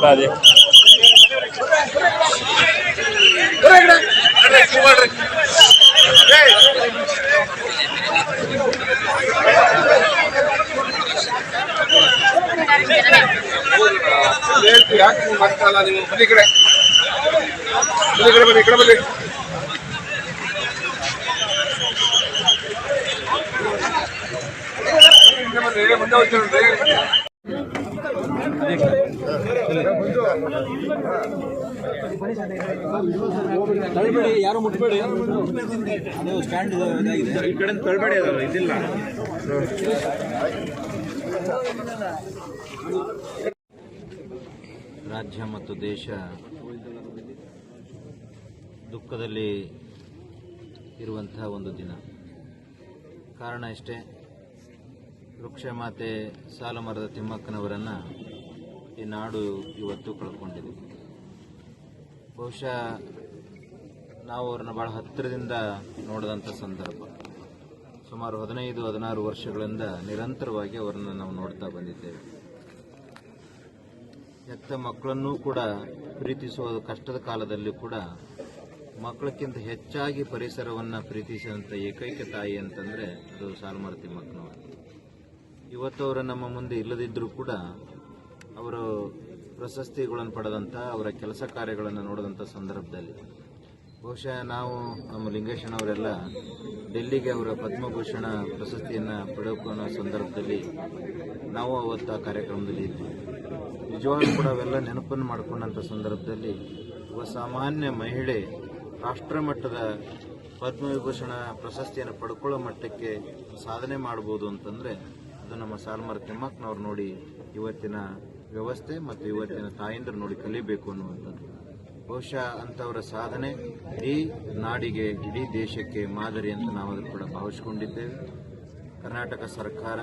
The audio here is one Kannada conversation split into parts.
ಬಾದೆ ಹೇಳ್ತು ಯಾಕೆ ನೀವು ಮಾಡ್ತಾರಲ್ಲ ನೀವು ಬನ್ನಿ ಈ ಕಡೆ ಬನ್ನಿ ಈ ಕಡೆ ಬನ್ನಿ ಈ ಕಡೆ ಬನ್ನಿ ಹಿಂದೆ ಬನ್ನಿ, ಮುಂದೆ ಹೋಗ್ತೀರಿ ತಳಿಬೇಡಿ ಯಾರು ಮುಟ್ಬೇಡಿ? ಅದು ಸ್ಟ್ಯಾಂಡ್ ಈ ಕಡೆ ತೊಳ್ಬೇಡಿ ಅದಲ್ಲ ಇದಿಲ್ಲ. ರಾಜ್ಯ ಮತ್ತು ದೇಶ ದುಃಖದಲ್ಲಿ ಇರುವಂತಹ ಒಂದು ದಿನ. ಕಾರಣ ಇಷ್ಟೇ ವೃಕ್ಷಮಾತೆ ಸಾಲುಮರದ ತಿಮ್ಮಕ್ಕನವರನ್ನು ಈ ನಾಡು ಇವತ್ತು ಕಳ್ಕೊಂಡಿದೆ ಬಹುಶಃ ನಾವು ಅವ್ರನ್ನ ಬಹಳ ಹತ್ತಿರದಿಂದ ನೋಡಿದಂಥ ಸಂದರ್ಭ. ಸುಮಾರು ಹದಿನೈದು, ಹದಿನಾರು ವರ್ಷಗಳಿಂದ ನಿರಂತರವಾಗಿ ಅವರನ್ನು ನಾವು ನೋಡ್ತಾ ಬಂದಿದ್ದೇವೆ. ಹೆತ್ತ ಮಕ್ಕಳನ್ನೂ ಕೂಡ ಪ್ರೀತಿಸುವ ಕಷ್ಟದ ಕಾಲದಲ್ಲಿ ಕೂಡ ಮಕ್ಕಳಕ್ಕಿಂತ ಹೆಚ್ಚಾಗಿ ಪರಿಸರವನ್ನು ಪ್ರೀತಿಸಿದಂಥ ಏಕೈಕ ತಾಯಿ ಅಂತಂದರೆ ಅದು ಸಾಲುಮರ ಮಕ್ಕಳು ಇವತ್ತು ಅವರು ನಮ್ಮ ಮುಂದೆ ಇಲ್ಲದಿದ್ದರೂ ಕೂಡ ಅವರು ಪ್ರಶಸ್ತಿಗಳನ್ನು ಪಡೆದಂಥ, ಅವರ ಕೆಲಸ ಕಾರ್ಯಗಳನ್ನು ನೋಡಿದಂಥ ಸಂದರ್ಭದಲ್ಲಿ. ಬಹುಶಃ ನಾವು ನಮ್ಮ ಲಿಂಗೇಶನವರೆಲ್ಲ ಡೆಲ್ಲಿಗೆ ಅವರ ಪದ್ಮಭೂಷಣ ಪ್ರಶಸ್ತಿಯನ್ನು ಪಡೆದುಕೊಳ್ಳೋ ಸಂದರ್ಭದಲ್ಲಿ ನಾವು ಅವತ್ತು ಆ ಕಾರ್ಯಕ್ರಮದಲ್ಲಿ ಇದ್ವಿ. ನಿಜವಾಗ್ಲೂ ಕೂಡ ಅವೆಲ್ಲ ನೆನಪನ್ನು ಮಾಡಿಕೊಂಡಂಥ ಸಂದರ್ಭದಲ್ಲಿ ಒಬ್ಬ ಸಾಮಾನ್ಯ ಮಹಿಳೆ ರಾಷ್ಟ್ರಮಟ್ಟದ ಪದ್ಮವಿಭೂಷಣ ಪ್ರಶಸ್ತಿಯನ್ನು ಪಡ್ಕೊಳ್ಳೋ ಮಟ್ಟಕ್ಕೆ ಸಾಧನೆ ಮಾಡ್ಬೋದು ಅಂತಂದರೆ ಅದು ನಮ್ಮ ಸಾಲ್ಮರ್ ತಿಮ್ಮಕ್ಕನವ್ರು ನೋಡಿ ಇವತ್ತಿನ ವ್ಯವಸ್ಥೆ ಮತ್ತು ಇವತ್ತಿನ ತಾಯಂದ್ರ ನೋಡಿ ಕಲಿಬೇಕು ಅನ್ನುವಂಥದ್ದು. ಬಹುಶಃ ಅಂಥವರ ಸಾಧನೆ ಇಡೀ ನಾಡಿಗೆ, ಇಡೀ ದೇಶಕ್ಕೆ ಮಾದರಿ ಅಂತ ನಾವು ಅದನ್ನು ಕೂಡ ಭಾವಿಸಿಕೊಂಡಿದ್ದೇವೆ. ಕರ್ನಾಟಕ ಸರ್ಕಾರ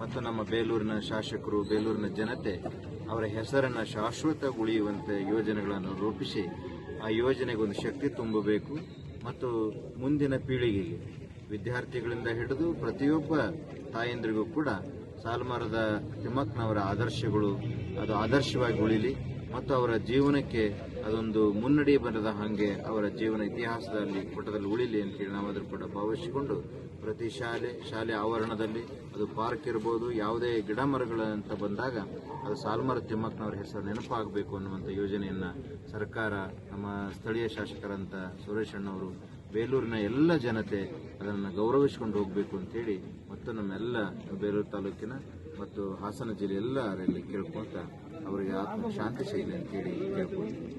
ಮತ್ತು ನಮ್ಮ ಬೇಲೂರಿನ ಶಾಸಕರು, ಬೇಲೂರಿನ ಜನತೆ ಅವರ ಹೆಸರನ್ನು ಶಾಶ್ವತ ಉಳಿಯುವಂತೆ ಯೋಜನೆಗಳನ್ನು ರೂಪಿಸಿ ಆ ಯೋಜನೆಗೆ ಒಂದು ಶಕ್ತಿ ತುಂಬಬೇಕು. ಮತ್ತು ಮುಂದಿನ ಪೀಳಿಗೆಗೆ ವಿದ್ಯಾರ್ಥಿಗಳಿಂದ ಹಿಡಿದು ಪ್ರತಿಯೊಬ್ಬ ತಾಯಂದ್ರಿಗೂ ಕೂಡ ಸಾಲುಮರದ ತಿಮ್ಮಕ್ಕನವರ ಆದರ್ಶಗಳು ಅದು ಆದರ್ಶವಾಗಿ ಉಳಿಲಿ ಮತ್ತು ಅವರ ಜೀವನಕ್ಕೆ ಅದೊಂದು ಮುನ್ನಡಿ ಬರದ ಹಾಗೆ ಅವರ ಜೀವನ ಇತಿಹಾಸದಲ್ಲಿ, ಪುಟದಲ್ಲಿ ಉಳಿಲಿ ಅಂತೇಳಿ ನಾವು ಅದರ ಕೂಡ ಭಾವಿಸಿಕೊಂಡು ಪ್ರತಿ ಶಾಲೆ ಶಾಲೆ ಆವರಣದಲ್ಲಿ ಅದು ಪಾರ್ಕ್ ಇರ್ಬೋದು, ಯಾವುದೇ ಗಿಡ ಅಂತ ಬಂದಾಗ ಅದು ಸಾಲ್ಮರ ತಿಮ್ಮಕ್ಕನವರ ಹೆಸರು ನೆನಪಾಗಬೇಕು ಅನ್ನುವಂಥ ಯೋಜನೆಯನ್ನು ಸರ್ಕಾರ ನಮ್ಮ ಸ್ಥಳೀಯ ಶಾಸಕರಂತ ಸುರೇಶ್ ಅಣ್ಣವರು ಬೇಲೂರಿನ ಎಲ್ಲ ಜನತೆ ಅದನ್ನು ಗೌರವಿಸಿಕೊಂಡು ಹೋಗಬೇಕು ಅಂತೇಳಿ ಮತ್ತು ನಮ್ಮೆಲ್ಲ ಬೇಲೂರು ತಾಲೂಕಿನ ಮತ್ತು ಹಾಸನ ಜಿಲ್ಲೆ ಎಲ್ಲರಲ್ಲಿ ಕೇಳ್ಕೊಳ್ತಾ ಅವರಿಗೆ ಆತ್ಮ ಶಾಂತಿ ಸಿಗಲಿ ಅಂತೇಳಿ ಕೇಳ್ಕೊಳ್ತೀವಿ.